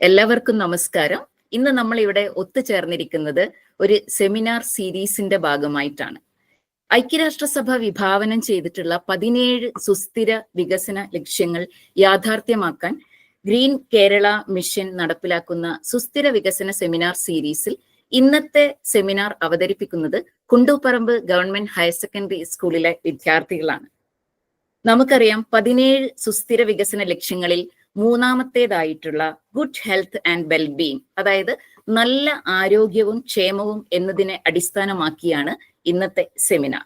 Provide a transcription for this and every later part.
എല്ലാവർക്കും നമസ്കാരം. ഇന്ന് നമ്മൾ ഇവിടെ ഒത്തുചേർന്നിരിക്കുന്നത് ഒരു സെമിനാർ സീരീസിന്റെ ഭാഗമായിട്ടാണ്. ഐക്യരാഷ്ട്രസഭ വിഭാവനം ചെയ്തിട്ടുള്ള പതിനേഴ് സുസ്ഥിര വികസന ലക്ഷ്യങ്ങൾ യാഥാർത്ഥ്യമാക്കാൻ ഗ്രീൻ കേരള മിഷൻ നടപ്പിലാക്കുന്ന സുസ്ഥിര വികസന സെമിനാർ സീരീസിൽ ഇന്നത്തെ സെമിനാർ അവതരിപ്പിക്കുന്നത് കുണ്ടൂപ്പറമ്പ് ഗവൺമെന്റ് ഹയർ സെക്കൻഡറി സ്കൂളിലെ വിദ്യാർത്ഥികളാണ്. നമുക്കറിയാം പതിനേഴ് സുസ്ഥിര വികസന ലക്ഷ്യങ്ങളിൽ മൂന്നാമത്തേതായിട്ടുള്ള ഗുഡ് ഹെൽത്ത് ആൻഡ് വെൽബീങ് അതായത് നല്ല ആരോഗ്യവും ക്ഷേമവും എന്നതിനെ അടിസ്ഥാനമാക്കിയാണ് ഇന്നത്തെ seminar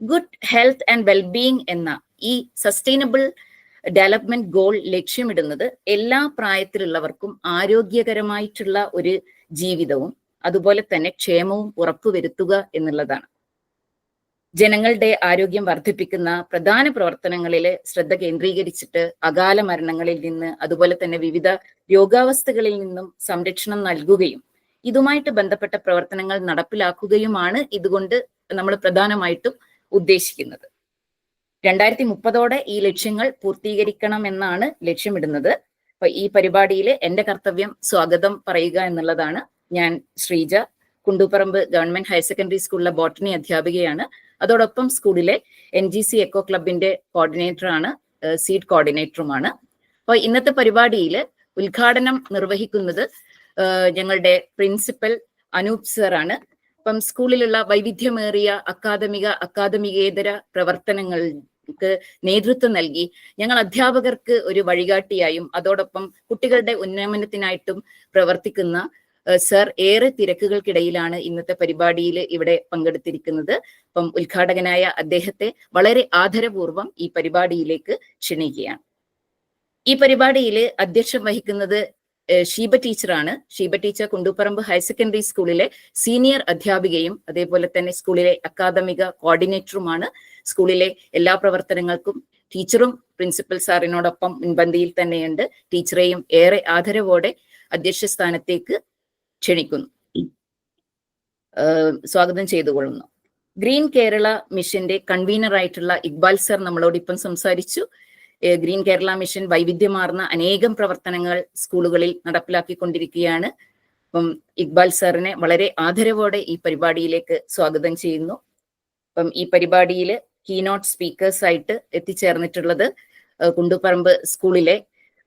good health and wellbeing എന്ന ഈ സസ്റ്റൈനബിൾ ഡെവലപ്മെന്റ് ഗോൾ ലക്ഷ്യമിടുന്നത് എല്ലാ പ്രായത്തിലുള്ളവർക്കും ആരോഗ്യകരമായിട്ടുള്ള ഒരു ജീവിതവും അതുപോലെ തന്നെ ക്ഷേമവും ഉറപ്പുവരുത്തുക എന്നുള്ളതാണ്. ജനങ്ങളുടെ ആരോഗ്യം വർദ്ധിപ്പിക്കുന്ന പ്രധാന പ്രവർത്തനങ്ങളിൽ ശ്രദ്ധ കേന്ദ്രീകരിച്ചിട്ട് അകാല മരണങ്ങളിൽ നിന്ന് അതുപോലെ തന്നെ വിവിധ രോഗാവസ്ഥകളിൽ നിന്നും സംരക്ഷണം നൽകുകയും ഇതുമായിട്ട് ബന്ധപ്പെട്ട പ്രവർത്തനങ്ങൾ നടപ്പിലാക്കുകയുമാണ് ഇതുകൊണ്ട് നമ്മൾ പ്രധാനമായിട്ടും ഉദ്ദേശിക്കുന്നത്. രണ്ടായിരത്തി മുപ്പതോടെ ഈ ലക്ഷ്യങ്ങൾ പൂർത്തീകരിക്കണം എന്നാണ് ലക്ഷ്യമിടുന്നത്. ഈ പരിപാടിയിൽ എന്റെ കർത്തവ്യം സ്വാഗതം പറയുക എന്നുള്ളതാണ് ഞാൻ Sreeja Kundooparamba government higher secondary സ്കൂളിലെ ബോട്ടണി അധ്യാപികയാണ്. അതോടൊപ്പം സ്കൂളിലെ എൻ ജി സി എക്കോ ക്ലബിന്റെ കോർഡിനേറ്ററാണ് സീഡ് കോർഡിനേറ്ററുമാണ്. അപ്പോൾ ഇന്നത്തെ പരിപാടിയിൽ ഉദ്ഘാടനം നിർവഹിക്കുന്നത് ഞങ്ങളുടെ പ്രിൻസിപ്പൽ അനൂപ് സാറാണ്. അപ്പം സ്കൂളിലുള്ള വൈവിധ്യമേറിയ അക്കാദമിക അക്കാദമികേതര പ്രവർത്തനങ്ങൾക്ക് നേതൃത്വം നൽകി ഞങ്ങൾ അധ്യാപകർക്ക് ഒരു വഴികാട്ടിയായും അതോടൊപ്പം കുട്ടികളുടെ ഉന്നമനത്തിനായിട്ടും പ്രവർത്തിക്കുന്ന സർ ഏറെ തിരക്കുകൾക്കിടയിലാണ് ഇന്നത്തെ പരിപാടിയിൽ ഇവിടെ പങ്കെടുത്തിരിക്കുന്നത്. അപ്പം ഉദ്ഘാടകനായ അദ്ദേഹത്തെ വളരെ ആദരപൂർവം ഈ പരിപാടിയിലേക്ക് ക്ഷണിക്കുകയാണ്. ഈ പരിപാടിയിൽ അധ്യക്ഷം വഹിക്കുന്നത് ഷീബ ടീച്ചറാണ്. Sheeba teacher Kunduparamba higher secondary സ്കൂളിലെ സീനിയർ അധ്യാപികയും അതേപോലെ തന്നെ സ്കൂളിലെ അക്കാദമിക കോർഡിനേറ്ററുമാണ്. സ്കൂളിലെ എല്ലാ പ്രവർത്തനങ്ങൾക്കും ടീച്ചറും പ്രിൻസിപ്പൽ സാറിനോടൊപ്പം മുൻപന്തിയിൽ തന്നെയുണ്ട്. ടീച്ചറെയും ഏറെ ആദരവോടെ അധ്യക്ഷ സ്ഥാനത്തേക്ക് ക്ഷണിക്കുന്നു. സ്വാഗതം ചെയ്തുകൊള്ളുന്നു. ഗ്രീൻ കേരള മിഷന്റെ കൺവീനർ ആയിട്ടുള്ള ഇക്ബാൽ സർ നമ്മളോട് ഇപ്പം സംസാരിച്ചു. ഗ്രീൻ കേരള മിഷൻ വൈവിധ്യമാർന്ന അനേകം പ്രവർത്തനങ്ങൾ സ്കൂളുകളിൽ നടപ്പിലാക്കിക്കൊണ്ടിരിക്കുകയാണ്. അപ്പം ഇക്ബാൽ സാറിനെ വളരെ ആദരവോടെ ഈ പരിപാടിയിലേക്ക് സ്വാഗതം ചെയ്യുന്നു. അപ്പം ഈ പരിപാടിയിൽ കീനോട്ട് സ്പീക്കേഴ്സ് ആയിട്ട് എത്തിച്ചേർന്നിട്ടുള്ളത് കുണ്ടുപറമ്പ് സ്കൂളിലെ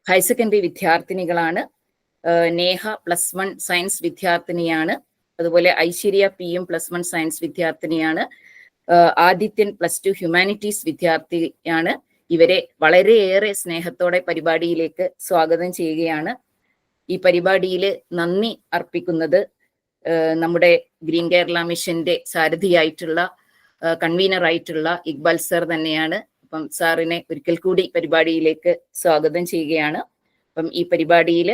ഹയർ സെക്കൻഡറി വിദ്യാർത്ഥിനികളാണ്. നേഹ പ്ലസ് വൺ സയൻസ് വിദ്യാർത്ഥിനിയാണ്. അതുപോലെ Aishwarya P M plus one science വിദ്യാർത്ഥിനിയാണ്. ആദിത്യൻ പ്ലസ് ടു ഹ്യൂമാനിറ്റീസ് വിദ്യാർത്ഥിയാണ്. ഇവരെ വളരെയേറെ സ്നേഹത്തോടെ പരിപാടിയിലേക്ക് സ്വാഗതം ചെയ്യുകയാണ്. ഈ പരിപാടിയിൽ നന്ദി അർപ്പിക്കുന്നത് നമ്മുടെ ഗ്രീൻ കേരള മിഷന്റെ സാരഥിയായിട്ടുള്ള കൺവീനർ ആയിട്ടുള്ള ഇക്ബാൽ സർ തന്നെയാണ്. അപ്പം സാറിനെ ഒരിക്കൽ കൂടി പരിപാടിയിലേക്ക് സ്വാഗതം ചെയ്യുകയാണ്. അപ്പം ഈ പരിപാടിയിൽ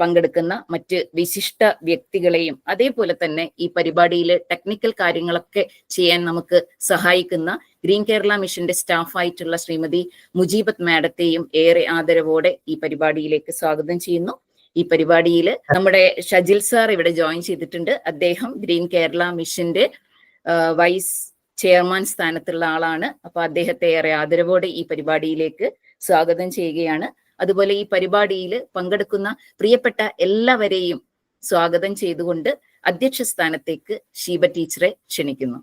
പങ്കെടുക്കുന്ന മറ്റ് വിശിഷ്ട വ്യക്തികളെയും അതേപോലെ തന്നെ ഈ പരിപാടിയിൽ ടെക്നിക്കൽ കാര്യങ്ങളൊക്കെ ചെയ്യാൻ നമുക്ക് സഹായിക്കുന്ന ഗ്രീൻ കേരള മിഷന്റെ സ്റ്റാഫായിട്ടുള്ള ശ്രീമതി മുജീബത്ത് മാഡത്തെയും ഏറെ ആദരവോടെ ഈ പരിപാടിയിലേക്ക് സ്വാഗതം ചെയ്യുന്നു. ഈ പരിപാടിയിൽ നമ്മുടെ ഷജിൽ സാർ ഇവിടെ ജോയിൻ ചെയ്തിട്ടുണ്ട്. അദ്ദേഹം ഗ്രീൻ കേരള മിഷന്റെ വൈസ് ചെയർമാൻ സ്ഥാനത്തുള്ള ആളാണ്. അപ്പൊ അദ്ദേഹത്തെ ഏറെ ആദരവോടെ ഈ പരിപാടിയിലേക്ക് സ്വാഗതം ചെയ്യുകയാണ്. അതുപോലെ ഈ പരിപാടിയിൽ പങ്കെടുക്കുന്ന പ്രിയപ്പെട്ട എല്ലാവരെയും സ്വാഗതം ചെയ്തുകൊണ്ട് അധ്യക്ഷ സ്ഥാനത്തേക്ക് ഷീബ ടീച്ചറെ ക്ഷണിക്കുന്നു.